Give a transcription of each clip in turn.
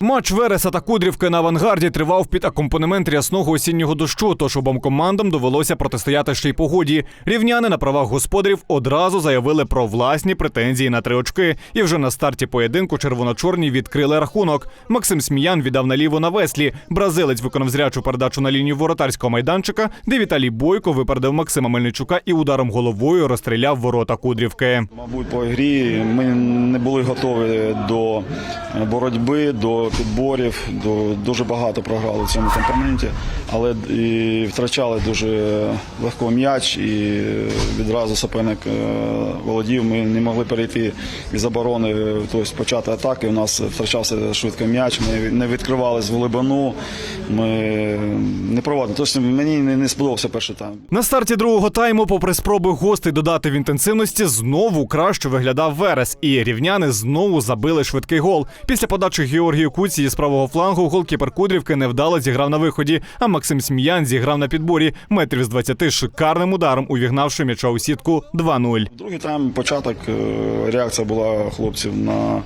Матч Вереса та Кудрівки на авангарді тривав під акомпанемент рясного осіннього дощу, тож обом командам довелося протистояти ще й погоді. Рівняни на правах господарів одразу заявили про власні претензії на три очки. І вже на старті поєдинку червоно-чорні відкрили рахунок. Максим Сміян віддав наліво на веслі. Бразилець виконав зрячу передачу на лінію воротарського майданчика, де Віталій Бойко випередив Максима Мельничука і ударом головою розстріляв ворота Кудрівки. Мабуть, по грі ми не були готові до боротьби, до підборів. До дуже багато програли в цьому компоненті, але і втрачали дуже легко м'яч, і відразу суперник е, володів. Ми не могли перейти із оборони, тобто почати атаки. У нас втрачався швидко м'яч. Ми не відкривали з глибину. Ми не проводили. Тобто мені не не сподобався перший тайм. На старті другого тайму, попри спроби гостей додати в інтенсивності, знову краще виглядав Верес, і рівняни знову забили швидкий гол. Після подачі Георгію Куці з правого флангу голкіпер Кудрівки невдало зіграв на виході. А Максим Сміян зіграв на підборі метрів з 20 шикарним ударом, увігнавши м'яча у сітку 2-0. Другий тайм початок е, реакція була хлопців на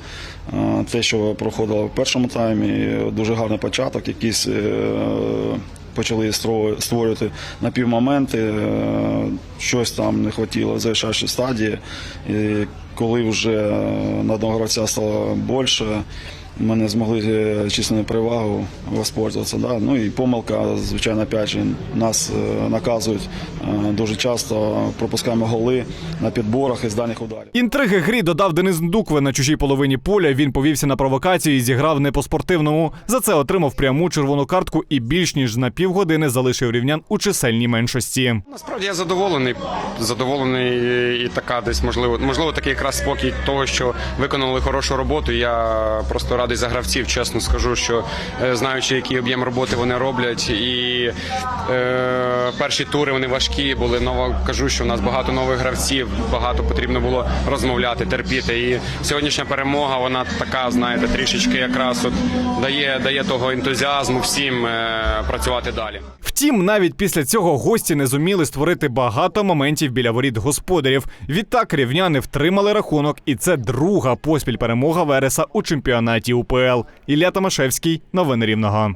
е, те, що проходило в першому таймі. Дуже гарний початок, якісь е, почали створювати напівмоменти, е, щось там не хотіло в завершаючій стадії. І коли вже на одного гравця стало більше. Ми не змогли е, численну перевагу воспользуватися. Да? Ну і помилка, звичайно, опять же, нас е, наказують е, дуже часто, пропускаємо голи на підборах із дальніх ударів. Інтриги грі додав Денис Ndukwe на чужій половині поля. Він повівся на провокацію і зіграв не по-спортивному. За це отримав пряму червону картку і більш ніж на півгодини залишив рівнян у чисельній меншості. Насправді я задоволений. Задоволений і така десь можливо, можливо, такий якраз спокій того, що виконали хорошу роботу. Я просто радий за гравців. Чесно скажу, що е, знаючи, який об'єм роботи вони роблять, і е, перші тури вони важкі були. Нова кажу, що в нас багато нових гравців, багато потрібно було розмовляти, терпіти. І сьогоднішня перемога, вона така, знаєте, трішечки якраз от дає, дає того ентузіазму всім е, працювати далі. Втім, навіть після цього гості не зуміли створити багато моментів біля воріт господарів. Відтак рівняни втримали рахунок, і це друга поспіль перемога Вереса у чемпіонаті УПЛ. Ілля Томашевський, новини Рівного.